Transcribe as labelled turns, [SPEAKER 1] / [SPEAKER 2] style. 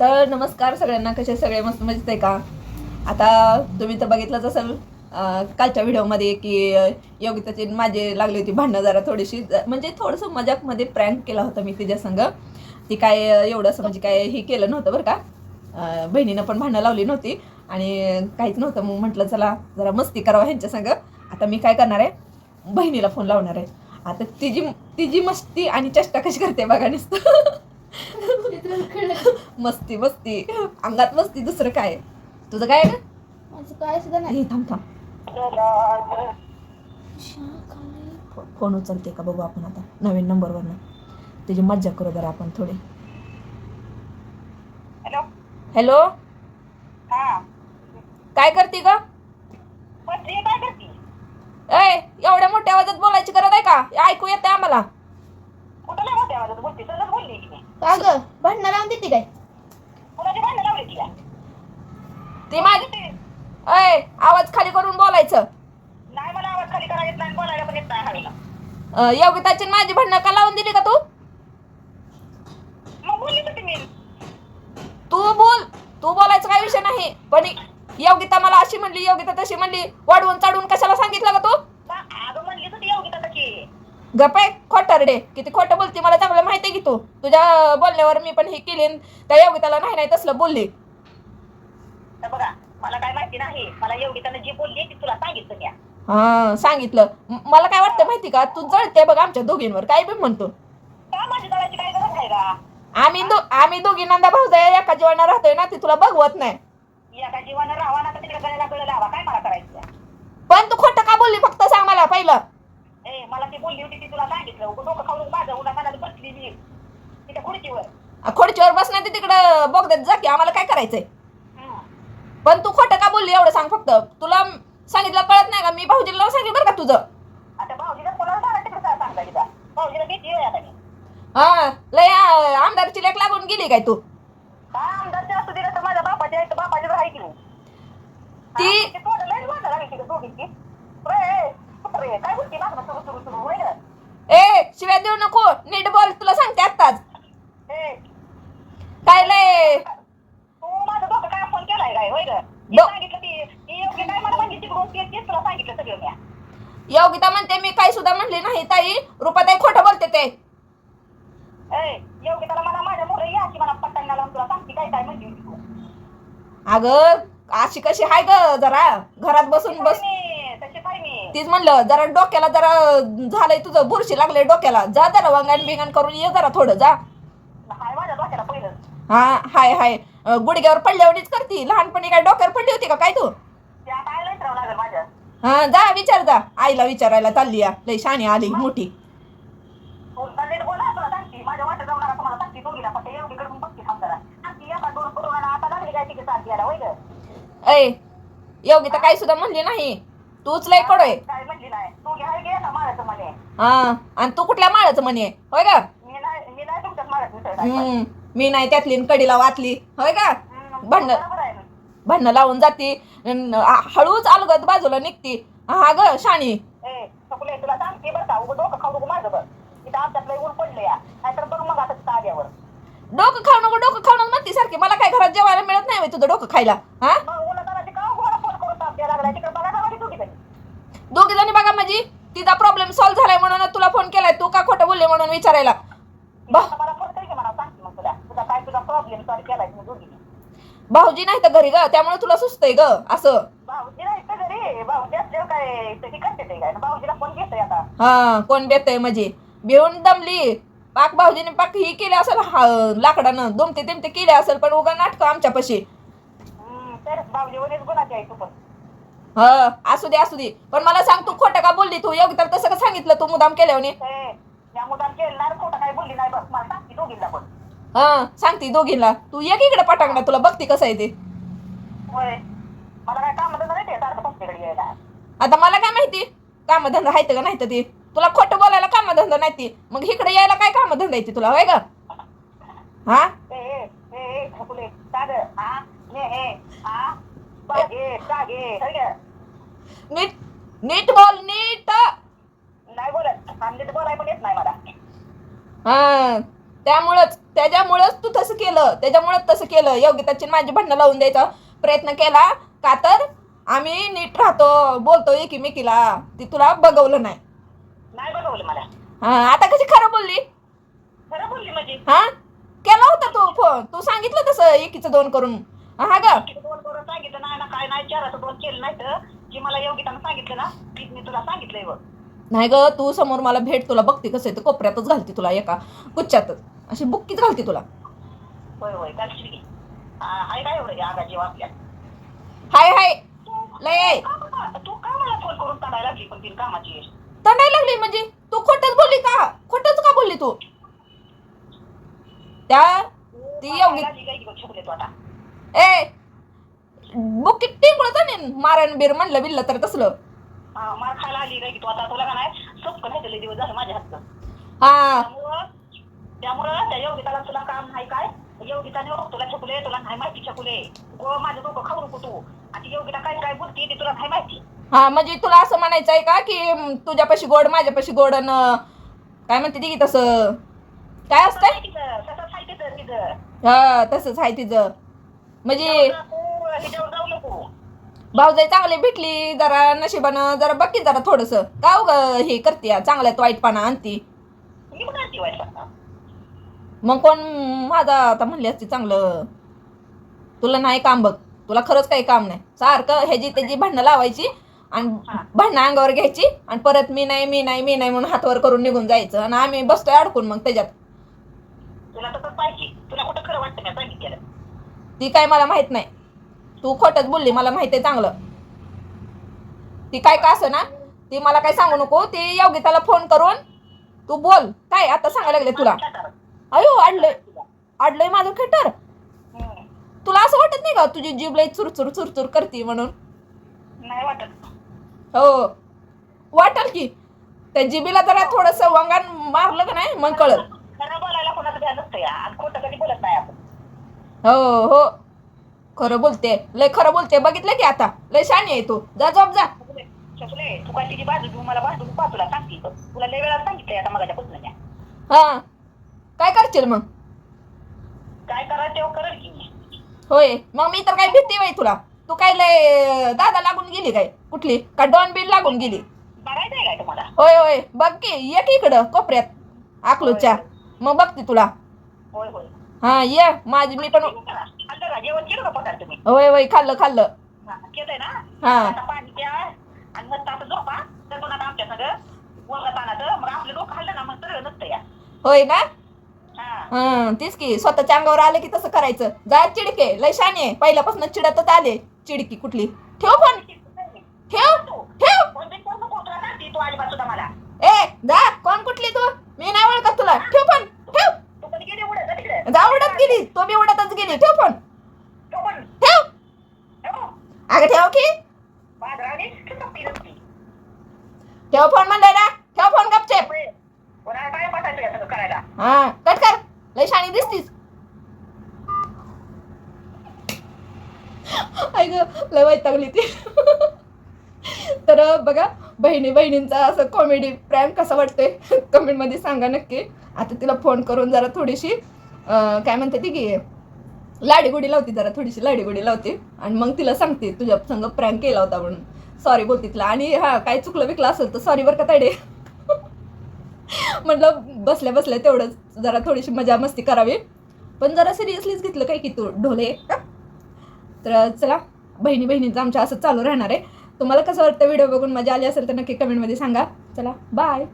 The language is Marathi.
[SPEAKER 1] तर नमस्कार सगळ्यांना कसे सगळे? मस्त मजेत आहे का? आता तुम्ही तर बघितलंच असेल कालच्या व्हिडिओमध्ये की योगिताची माझे लागली होती भांडणं जरा थोडीशी. म्हणजे थोडंसं मजाकमध्ये प्रँक केला होता मी तिच्या संग. ती काय एवढं असं म्हणजे काय हे केलं नव्हतं बरं का. बहिणीनं पण भांडणं लावली नव्हती आणि काहीच नव्हतं. मग म्हटलं चला जरा मस्ती करावं ह्यांच्या संग. आता मी काय करणार आहे? बहिणीला फोन लावणार आहे. आता तिची तिची मस्ती आणि चेष्टा कशी करते बघा नुसतं. मस्ती मस्ती. अंगात मस्ती दुसरं काय? तुझं काय आहे गं?
[SPEAKER 2] माझं काय सुद्धा नाही.
[SPEAKER 1] हे थांब थांब. फोन उचलते का? बघू आपण आता. नवीन नंबरवरनं. त्याची मज्जा करू जरा आपण थोडी.
[SPEAKER 3] हॅलो.
[SPEAKER 1] हॅलो.
[SPEAKER 3] हा.
[SPEAKER 1] काय करते ग?
[SPEAKER 3] पत्नी काय करते?
[SPEAKER 1] ए एवढ्या मोठ्या आवाजात बोलायची गरज आहे का? ऐकू येते आम्हाला.
[SPEAKER 3] कुठं नाही मोठ्या आवाजात बोलते? सहजच बोलली की मी
[SPEAKER 2] का ग? भांडणं लावून देते काय?
[SPEAKER 3] कुणाची भांडणं लावली ती काय
[SPEAKER 1] ती माझी ए आवाज खाली करून बोलायचं.
[SPEAKER 3] नाही मला आवाज खाली करायला येत नाही बोलायला पण येत नाही हवेला
[SPEAKER 1] अं, योगिताची आणि माझी भांडणं का लावून दिली का तू?
[SPEAKER 3] मग बोलली मी.
[SPEAKER 1] तू बोल तू बोलायचं काही विषय नाही. पण योगिता मला अशी म्हणली योगिता तशी म्हणली वाढवून चढवून कशाला सांगितलं का तू?
[SPEAKER 3] अगं म्हणली तशी.
[SPEAKER 1] गपाय खोटारडे किती खोटं बोलती मला चांगलं माहिती आहे की तू? तुझ्या बोलण्यावर मी पण हे केली त्या योगिताला नाही नाही तसलं बोलली.
[SPEAKER 3] तर बघा मला काय माहिती नाही. मला योगितानं जी बोलली ती तुला सांगितलं मी.
[SPEAKER 1] हा सांगितलं. म- मला काय वाटतं माहिती का? तू जळते बघ आमच्या दोघींवर. काय बी म्हणतो.
[SPEAKER 3] का काय गरज आहे का
[SPEAKER 1] आम्ही दो आम्ही दोघी नंदा भाऊ एका जीवाना राहतोय ना ती तुला बघवत नाही.
[SPEAKER 3] एका जीवानं राहावा ना तर तिकडे गळ्याला गळ लावा. काय मला करायचं?
[SPEAKER 1] पण तू खोटं का बोलली? फक्त सांग मला पहिलं.
[SPEAKER 3] मला ती बोलली होती ती तुला सांगितलं उगाच डोकं खाऊन माझं उन्हा कानाला बसली मी. तिथे खुर्चीवर.
[SPEAKER 1] आ, खोडचीवर बसणार ते तिकडं बघत जा की आम्हाला काय करायचंय. पण तू खोटं का बोलली एवढं सांग फक्त. तुला सांगितलं कळत नाही का? मी भाऊजीला सांगितलं बरं का तुझं.
[SPEAKER 3] आता भाऊजीला कोणाला सांगा तिकडे काय सांगता तिथं. भाऊजीला किती वेळ आता मी.
[SPEAKER 1] हा लय आ, आमदारची लेख लागून गेली काय तू?
[SPEAKER 3] का आमदारच्या असू दिलं तर माझ्या बापाच्या बापाच्या राही की नाही.
[SPEAKER 1] ती-
[SPEAKER 3] ते तोंड लयच वाटायला लागली तिकडे दोघींची. रे, कुठं रे? काय बोलती मागणं सुरू सुरू सुरू होय ना?
[SPEAKER 1] ए शिव्या देऊ नको. नीट बोल तुला सांगते आत्ताच.
[SPEAKER 3] ए,
[SPEAKER 1] काय लय? योगिता म्हणते मी काही सुद्धा म्हणली नाही ताई. रुपाताई खोटं बोलते ते. अगं अशी कशी हाय ग जरा. घरात बसून बस तीच म्हणलं जरा डोक्याला जरा झालंय तुझं बुरशी लागले डोक्याला. जा जरा वंगण बिंगण करून ये जरा थोडं जा.
[SPEAKER 3] हाय माझ्या डोक्याला पहिलं.
[SPEAKER 1] हा हाय हाय. गुडघ्यावर पडल्यावरच करती. लहानपणी काय डोक्यावर पडली होती का काय तू?
[SPEAKER 3] त्या लागेल माझ्या.
[SPEAKER 1] हा जा विचार जा. आईला विचारायला चालली या. लई शाणी आली मोठी.
[SPEAKER 3] तू नीट बोला तुला सांगते. माझ्या वाटत जाऊन आता मला सांगते दोघीला. पण ते योग्यकडून बघते थांब जरा. सांगते एका दोन करून आणि आता लागली काय तिथे सांगते याला होय गं?
[SPEAKER 1] ऐ योगिता काही सुद्धा म्हणली नाही. तूच लय कडोय
[SPEAKER 3] काय म्हणली नाही. तू घ्या घे ना मारायचं म्हणे.
[SPEAKER 1] हा आणि तू कुठल्या माळाचं म्हणे? होय का?
[SPEAKER 3] मी नाही मी नाही तुमच्यात मारत मिसळ काय पण.
[SPEAKER 1] हम्म मी नाही त्यातली न कडीला वाचली. होय का?
[SPEAKER 3] हम्म,
[SPEAKER 1] भांडण
[SPEAKER 3] बरोबर आहे ना.
[SPEAKER 1] भांडणं लावून जाती. अन आ- हळूच अलगत बाजूला निघती. हा ग शाणी.
[SPEAKER 3] ए सकुले तुला सांगते बरं का उगं डोकं खाऊ नको माझं बघ इथं आमच्यात लय ऊन पडलं या. नाहीतर बघ मग आता तिथं आल्यावर.
[SPEAKER 1] डोकं खाऊ नको डोकं खाऊ नको म्हणती सारखी. मला काय घरात जेवायला मिळत नाही होय तुझं डोकं खायला. हा?
[SPEAKER 3] मग उन्हातानाची का घोडा फोन करून ताप द्यायला लागलाय. तिकडे बघा ना माझी दोघी जणी.
[SPEAKER 1] दोघी जणी बघा माझी तिचा प्रॉब्लेम सॉल्व्ह झालाय म्हणून तुला फोन केलाय. तू का खोटं बोलले म्हणून विचारायला? भाऊजी नाही तर घरी ग त्यामुळे तुला सुचतंय ग असं.
[SPEAKER 3] भाऊजी नाही तर घरी. भाऊजी असल्यावर काय ते करते ते काय? भाऊजीला फोन घेतोय आता.
[SPEAKER 1] हा कोण बेतय म्हणजे? भिवून दमली. पाक भाऊजीने पाक ही केली असेल लाकडानं. दुमते तिमते केले असेल पण उगा नाटक आमच्यापाशी.
[SPEAKER 3] तर भाऊजी गुणाची आहे तू पण.
[SPEAKER 1] हा. असू दे असू दे. पण मला सांग तू खोटं का बोलली तू? योगिता तसं का सांगितलं तू मुदाम केल्याने
[SPEAKER 3] ते या मुदाम केलं नाही खोटं काय बोलली नाही बस मला सांगते दोघींना पण.
[SPEAKER 1] हा सांगती दोघींना. तू एक इकडे पटांगणा तुला बघती कसं आहे ते.
[SPEAKER 3] होय. मला काय काम नाही ते सारखं पक्षीकडे यायला.
[SPEAKER 1] आता मला काय माहिती? कामधंदा आहे का नाही तर ते? तुला खोटं बोलायला कामधंदा नाही ती. मग इकडे यायला काय कामधंदा येते तुला होय का? हा?
[SPEAKER 3] ए ए ए ए हा? ने हे हा? बागे सागे होय गं?
[SPEAKER 1] नीट नीट बोल नीट.
[SPEAKER 3] नाही बोलत. आमच्या बोलाय पण येत नाही मला.
[SPEAKER 1] हा त्यामुळंच त्याच्यामुळंच तू तसं केलं. त्याच्यामुळंच तसं केलं. योग्यताची माझी भांडणं लावून द्यायचा प्रयत्न केला. का तर आम्ही नीट राहतो बोलतो एकीमेकीला. ती तुला बघवलं नाही.
[SPEAKER 3] नाही बघवलं मला.
[SPEAKER 1] हा आता कशी खरं बोलली?
[SPEAKER 3] खरं बोलली म्हणजे?
[SPEAKER 1] हा केला होता तू फोन. तू सांगितलं तसं एकीचं दोन करून. हा ग.
[SPEAKER 3] करून सांगितलं नाही ना काय नाही चाराचं दोन केलं नाही तर की मला योगितानं सांगितलं ना तीच मी तुला सांगितलंय बघ.
[SPEAKER 1] नाही ग तू समोर मला भेट तुला बघते कसं आहे तर कोपऱ्यातच घालते तुला एका गुच्छातच. अशी बुक्कीच घालते तुला.
[SPEAKER 3] होय होय की हाय काय एवढं आगा जीव आपल्या.
[SPEAKER 1] हाय हाय. लय आहे.
[SPEAKER 3] का? तू का मला फोन करून काढायला लागली पण तीन कामाची
[SPEAKER 1] तंडायला लागली म्हणजे? तू खोटच बोलली का? खोटच का बोलली तू? त्या ती एवढी
[SPEAKER 3] लागली काय की बघ छकुले तू आता.
[SPEAKER 1] ए बुक्की टिंकळत नाही मारण बीर म्हणलं बिल्लं तर तसलं.
[SPEAKER 3] हा, मार खायला आली काय की तू आता तुला का नाही? सोपकं नाही दिले दिवस झालं माझ्या हातचं.
[SPEAKER 1] हा.
[SPEAKER 3] त्यामुळं त्यामुळं त्या योगिताला तुला काम नाही काय? योगिताने ओळख तुला छकुले तुला नाही माहिती छकुले. गो माझं डोकं खाऊ नको तू. आणि योगिता काय काय बोलती ते तुला नाही माहिती.
[SPEAKER 1] हा म्हणजे तुला असं म्हणायचं आहे का की तुझ्यापाशी गोड माझ्यापाशी गोड अन अं, काय म्हणते ती की तसं? काय असतंय?
[SPEAKER 3] तसंच आहे तिथं तिथं
[SPEAKER 1] हा तसंच आहे तिचं. म्हणजे
[SPEAKER 3] जाऊ नको.
[SPEAKER 1] भाऊजाई चांगली भेटली जरा नशिबानं जरा बघी जरा थोडस. का उग हे करते चांगल्यात वाईटपणा आणती?
[SPEAKER 3] मी पण आणते वाईट सांगता
[SPEAKER 1] मग कोण माझा आता म्हणली असती चांगलं. तुला नाही काम बघ. तुला खरंच काही काम नाही. सारखं ह्याची त्याची भांडणं लावायची आणि भांडणं अंगावर घ्यायची आणि परत मी नाही मी नाही मी नाही म्हणून हातवर करून निघून जायचं आणि आम्ही बसतोय अडकून मग त्याच्यात.
[SPEAKER 3] तुला तसंच पाहिजे. तुला कुठं खरं वाटतं मी सांगितलेलं.
[SPEAKER 1] ती काय मला माहीत नाही. तू खोटच बोलली मला माहीत आहे चांगलं. ती काय का असं ना ती मला काय सांगू नको ती योगिताला फोन करून तू बोल काय आता सांगायला लागले तुला? अयो अडलंय अडलंय माझं खेटर. तुला असं वाटत नाही का तुझी जीभ लई चुरचुर चुरचुर करते म्हणून?
[SPEAKER 3] नाही वाटत.
[SPEAKER 1] हो. वाटल की त्या जिबीला जरा थोडस वांगान मारलं का नाही मग कळत हो हो. खरं बोलते. लय खरं बोलते. बघितलं की आता? लय शाणी आहे तू. जा जॉब जा.
[SPEAKER 3] तू काय तिची बाजू घेऊन मला बाजू पा तुला सांगते बघ. तुला लय वेळा सांगितलंय आता मगाच्या पुसण्याच्या
[SPEAKER 1] हा. काय करशील मग?
[SPEAKER 3] काय करायचं तेव्हा करेल की मी.
[SPEAKER 1] होय. मग मी तर काय भीती बाई तुला. तू काय लय दादा लागून गेली काय? कुठली? का डॉन बिल लागून गेली?
[SPEAKER 3] बघायचं आहे काय तुम्हाला?
[SPEAKER 1] होय होय. बघ की ये की इकडं कोपऱ्यात. अकलूच्या. मग बघते तुला.
[SPEAKER 3] होय होय.
[SPEAKER 1] हा ये. माझी मी पण
[SPEAKER 3] जेवण केलं का पोटात तुम्ही
[SPEAKER 1] होय होय खाल्लं खाल्लं.
[SPEAKER 3] हा, केलंय ना?
[SPEAKER 1] हा.
[SPEAKER 3] आता पाणी प्या आणि मस्त आता झोपा तर पण आता आमच्या सगळं बोलत आणाचं मग आपलं डोकं खाल्लं ना मग सगळं नसतं या.
[SPEAKER 1] होय ना?
[SPEAKER 3] हा.
[SPEAKER 1] हं तेच की स्वतःच्या अंगावर आलं की तसं करायचं. जा चिडके लय शाने पहिल्यापासून चिडतच आले चिडकी कुठली. ठेव फोन. ठेव ठेव. ए जा. कोण कुठली तू? मी नाही ओळखत तुला. ठेव फोन ठेव.
[SPEAKER 3] जा
[SPEAKER 1] उडत गेली. तो बी उडतच गेली. ठेव
[SPEAKER 3] पण
[SPEAKER 1] ठेव. अगं ठेव की. ठेव फोन म्हणलंय ना. ठेव फोन गपचे हा कट कर. लय शाणी दिसतीस. ऐक लय वैतागली ती. तर बघा बहिणी बहिणींचा असं कॉमेडी प्रॅम कसा वाटतोय? कमेंटमध्ये सांगा नक्की. आता तिला फोन करून जरा थोडीशी काय म्हणते ती की लाडीगुडी लावते जरा थोडीशी लाडीगुडी लावते. आणि मग तिला सांगते तुझ्या संग प्रँक केला होता म्हणून. सॉरी बोलते तिला. आणि हा काय चुकलं विकलं असेल तर सॉरी बरं का ताडे म्हटलं बसल्या बसल्या तेवढंच जरा थोडीशी मजा मस्ती करावी. पण जरा सिरियसलीच घेतलं काय की तू ढोले. तर चला बहिणी बहिणींचं आमच्या असं चालू राहणार आहे. तुम्हाला कसं वाटतं व्हिडिओ बघून? मजा आली असेल तर नक्की कमेंटमध्ये सांगा. चला बाय